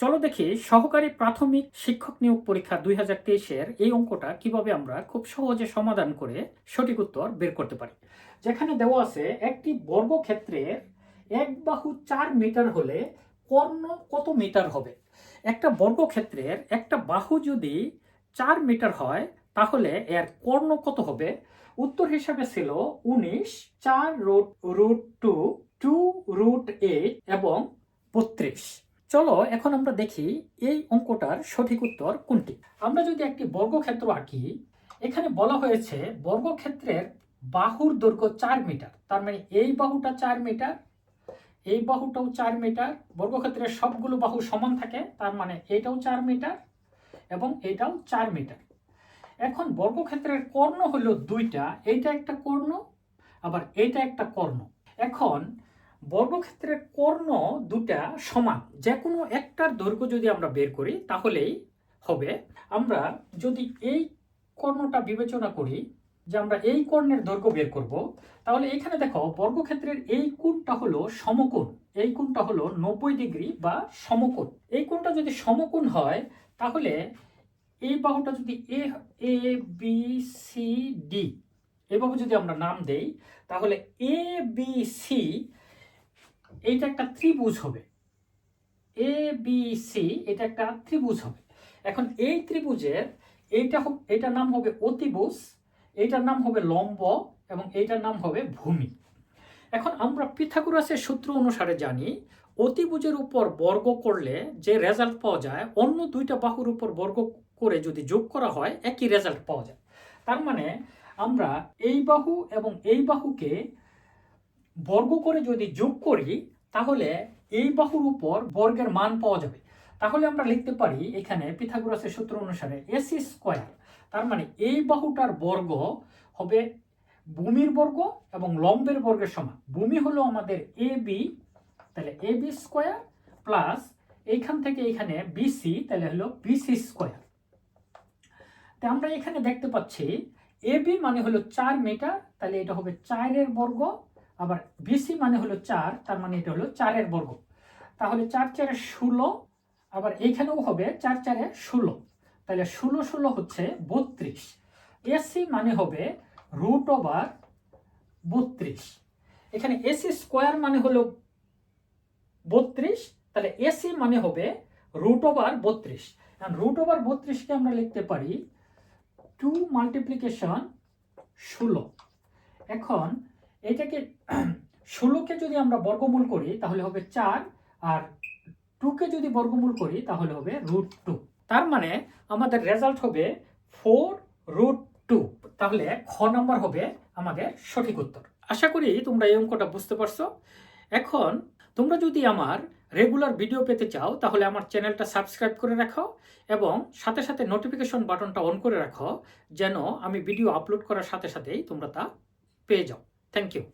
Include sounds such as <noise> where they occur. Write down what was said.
চলো দেখি সহকারী প্রাথমিক শিক্ষক নিয়োগ পরীক্ষা দুই হাজার তেইশের এই অঙ্কটা কীভাবে আমরা খুব সহজে সমাধান করে সঠিক উত্তর বের করতে পারি। যেখানে দেওয়া আছে, একটি বর্গক্ষেত্রের এক বাহু চার মিটার হলে কর্ণ কত মিটার হবে? একটা বর্গক্ষেত্রের একটা বাহু যদি চার মিটার হয়, তাহলে এর কর্ণ কত হবে? উত্তর হিসাবে ছিল উনিশ, চার root root two two root eight এবং বত্রিশ। চলো, এখন আমরা দেখি এই অঙ্কটার সঠিক উত্তর কোনটি। আমরা যদি একটি বর্গক্ষেত্র আঁকি, এখানে বলা হয়েছে বর্গক্ষেত্রের বাহুর দৈর্ঘ্য চার মিটার। তার মানে এই বাহুটা চার মিটার, এই বাহুটাও চার মিটার, বর্গক্ষেত্রের সবগুলো বাহু সমান থাকে, তার মানে এটাও চার মিটার এবং এটাও চার মিটার। এখন বর্গক্ষেত্রের কর্ণ হলো দুইটা, এইটা একটা কর্ণ, আবার এইটা একটা কর্ণ। এখন বর্গক্ষেত্রের কর্ণ দুটা সমান। যে কোনো একটার দৈর্ঘ্য যদি আমরা বের করি, তাহলেই হবে। আমরা যদি এই কর্ণটা বিবেচনা করি, যে আমরা এই কর্ণের দৈর্ঘ্য বের করব, তাহলে এখানে দেখো বর্গক্ষেত্রের এই কোণটা হলো সমকোণ। এই কোণটা হলো নব্বই ডিগ্রি বা সমকোণ। এই কোণটা যদি সমকোণ হয়, তাহলে এই বাহুটা যদি A A B C D এভাবে যদি আমরা নাম দেই, তাহলে এ বি সি এইটা একটা ত্রিভুজ হবে। এ বি সি এটা একটা ত্রিভুজ হবে। এখন এই ত্রিভুজের এইটা এটার নাম হবে অতিভুজ, এইটার নাম হবে লম্ব এবং এইটার নাম হবে ভূমি। এখন আমরা পিথাগোরাসের সূত্র অনুসারে জানি, অতিভুজের উপর বর্গ করলে যে রেজাল্ট পাওয়া যায়, অন্য দুইটা বাহুর উপর বর্গ করে যদি যোগ করা হয়, একই রেজাল্ট পাওয়া যায়। তার মানে আমরা এই বাহু এবং এই বাহুকে বর্গ করে যদি যোগ করি তাহলে এই বাহুর উপর বর্গের মান পাওয়া যাবে। তাহলে আমরা লিখতে পারি এখানে পিথাগোরাসের সূত্র অনুসারে এসি স্কোয়ার। তার মানে এই বাহুটার বর্গ হবে ভূমির বর্গ এবং লম্বের বর্গের সমান। ভূমি হলো আমাদের এ বি, তাহলে এ বি স্কোয়ার প্লাস এইখান থেকে এখানে বিসি তাহলে হলো বিসি স্কোয়ার। তা আমরা এখানে দেখতে পাচ্ছি, এ বি মানে হলো চার মিটার, তাহলে এটা হবে চারের বর্গ আবার বিসি মানে হলো চার, তার মানে এটা হলো চারের বর্গ। তাহলে চার চারে ষোলো, আবার এইখানেও হবে চার চারে ষোলো। তাহলে ষোলো ষোলো হচ্ছে বত্রিশ। এসি মানে হবে রুট ওভার বত্রিশ। এখানে এসি স্কোয়ার মানে হলো বত্রিশ, তাহলে এসি মানে হবে রুট ওভার বত্রিশ। রুট ওভার বত্রিশকে আমরা লিখতে পারি টু মাল্টিপ্লিকেশন ষোলো। এখন এটাকে <clears throat> ষোলোকে যদি আমরা বর্গমূল করি, তাহলে হবে চার, আর টুকে যদি বর্গমূল করি, তাহলে হবে রুট টু। তার মানে আমাদের রেজাল্ট হবে ফোর রুট টু। তাহলে খ নম্বর হবে আমাদের সঠিক উত্তর। আশা করি তোমরা এই অঙ্কটা বুঝতে পারছ। এখন তোমরা যদি আমার রেগুলার ভিডিও পেতে চাও, তাহলে আমার চ্যানেলটা সাবস্ক্রাইব করে রাখো এবং সাথে সাথে নোটিফিকেশন বাটনটা অন করে রাখো, যেন আমি ভিডিও আপলোড করার সাথে সাথেই তোমরা তা পেয়ে যাও। Thank you.